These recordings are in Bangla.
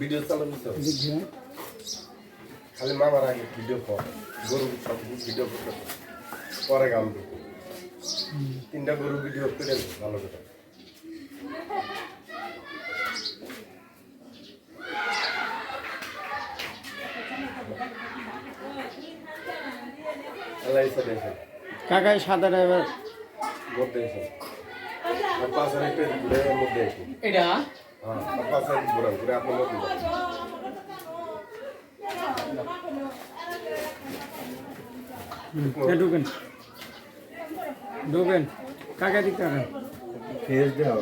ভিডিও চালানো তো খালি মামার আগে ভিডিও কর। গরু সব ভিডিও করতে। পরে গান তিনটা গরু ভিডিও করে ভালো করে। আল্লাহ ইসা দেখেন কাকাই সাদা ড্রাইভার মধ্যে এসে আর পাশের একটা ঘুরে মধ্যে এসে এটা হ্যাঁ আর পাশে ঘুরান ঘুরে আপনার মধ্যে যান। ঢুকেন ঢুকেন কাকা দিক কাকা ফেস দেওয়া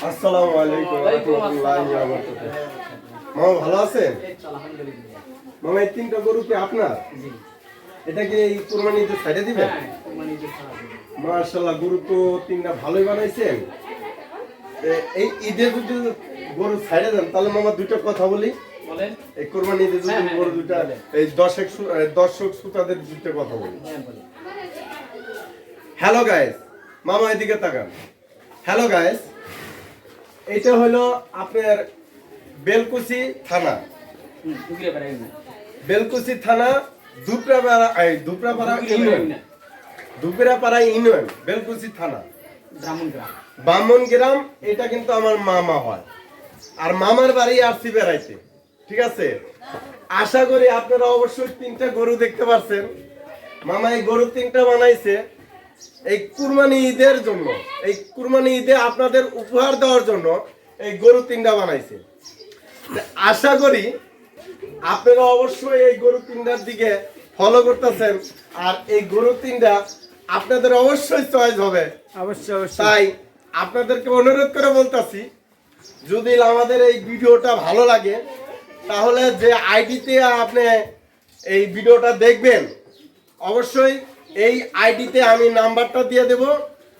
আসসালামু আলাইকুম রাহমাতুল্লাহি ওয়া বারাকাতুহু মামা ভালো আছেন? মামা এই তিনটা গরু কি আপনার? এটা কি এই কুরবানিতে সাইডে দিবেন? মাশাআল্লাহ গরু তো তিনটা ভালোই বানাইছেন। এই ঈদে যদি গরু সাইডে দেন তাহলে মামা দুটো কথা বলি। এই কোরবানিতে যদি হ্যাঁ, হ্যাঁ, গরু দুটা এই দর্শক দর্শক শ্রোতাদের দুটো কথা বলি। হ্যালো গাইস মামা এদিকে তাকান। হ্যালো গাইস এটা হলো আপনার বেলকুচি থানা। বেলকুচি থানা দুপরাপাড়া এই দুপরাপাড়া ইউনিয়ন। দুপরাপাড়া ইউনিয়ন বেলকুচি থানা। বামন গ্রাম। এটা কিন্তু আমার মামা হয়। আর মামার বাড়ি আসছি বেড়াইতে ঠিক আছে? আশা করি আপনারা অবশ্যই তিনটা গরু দেখতে পাচ্ছেন মামা এই গরু তিনটা বানাইছে এই কুরবানি ঈদের জন্য। এই কুরবানি ঈদে আপনাদের উপহার দেওয়ার জন্য এই গরু তিনটা বানাইছে। আশা করি আপনারা অবশ্যই এই গরু তিনটার দিকে ফলো করতেছেন। আর এই গরু তিনটা আপনাদের অবশ্যই চয়েস হবে। অবশ্যই অবশ্যই। তাই আপনাদেরকে অনুরোধ করে বলতাছি যদি আমাদের এই ভিডিওটা ভালো লাগে তাহলে যে আইডিতে আপনি এই ভিডিওটা দেখবেন অবশ্যই এই আইডিতে আমি নাম্বারটা দিয়ে দেব।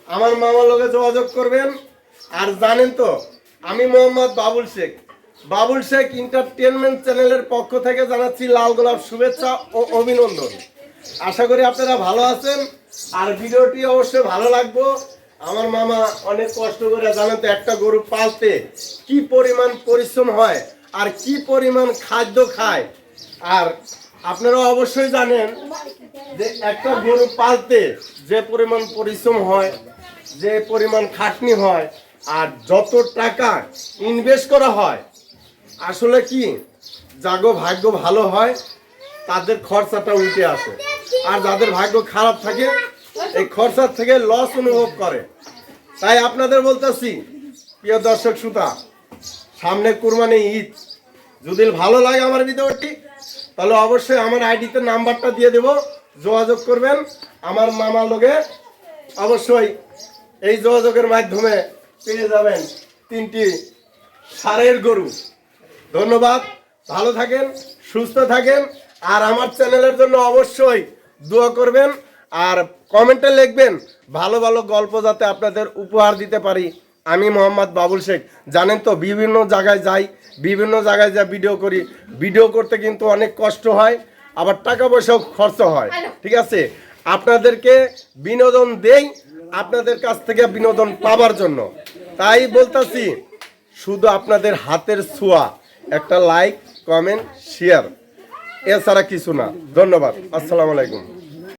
আমার মামার লগে যোগাযোগ করবেন। আর জানেন তো আমি মোহাম্মদ বাবুল শেখ। বাবুল শেখ এন্টারটেনমেন্ট চ্যানেলের পক্ষ থেকে জানাচ্ছি লাল গোলাপ শুভেচ্ছা ও অভিনন্দন। আশা করি আপনারা ভালো আছেন। আর ভিডিওটি অবশ্যই ভালো লাগবো। আমার মামা অনেক কষ্ট করে জানেন তো, একটা গরু পালতে কি পরিমাণ পরিশ্রম হয় আর কি পরিমাণ খাদ্য খায়। আর আপনারা অবশ্যই জানেন যে একটা গরু পালতে যে পরিমাণ পরিশ্রম হয়, যে পরিমাণ খাটনি হয় আর যত টাকা ইনভেস্ট করা হয় আসলে কি, যাগো ভাগ্য ভালো হয়, তাদের খরচাটা উঠে আসে। আর যাদের ভাগ্য খারাপ থাকে, এই খরচার থেকে লস অনুভব করে। তাই আপনাদের বলতেছি, প্রিয় দর্শক শ্রোতা, সামনে কুরবানি ঈদ। যদি ভালো লাগে আমার ভিডিওটি, তাহলে অবশ্যই আমার আইডিতে নাম্বারটা দিয়ে দেব, যোগাযোগ করবেন। আমার মামা লোকে অবশ্যই এই যোগাযোগের মাধ্যমে পেয়ে যাবেন তিনটি সারের গরু। ধন্যবাদ। ভালো থাকেন সুস্থ থাকেন আর আমার চ্যানেলের জন্য অবশ্যই দোয়া করবেন আর কমেন্টে লিখবেন ভালো ভালো গল্প যাতে আপনাদের উপহার দিতে পারি। আমি মোহাম্মদ বাবুল শেখ। জানেন তো বিভিন্ন জায়গায় যাই বিভিন্ন জায়গায় যা ভিডিও করি ভিডিও করতে কিন্তু অনেক কষ্ট হয় আবার টাকা পয়সাও খরচ হয় ঠিক আছে? আপনাদেরকে বিনোদন দেই আপনাদের কাছ থেকে বিনোদন পাবার জন্য। তাই বলতাছি শুধু আপনাদের হাতের ছোঁয়া। একটা লাইক কমেন্ট শেয়ার এছাড়া কিছু না। ধন্যবাদ। আসসালামু আলাইকুম।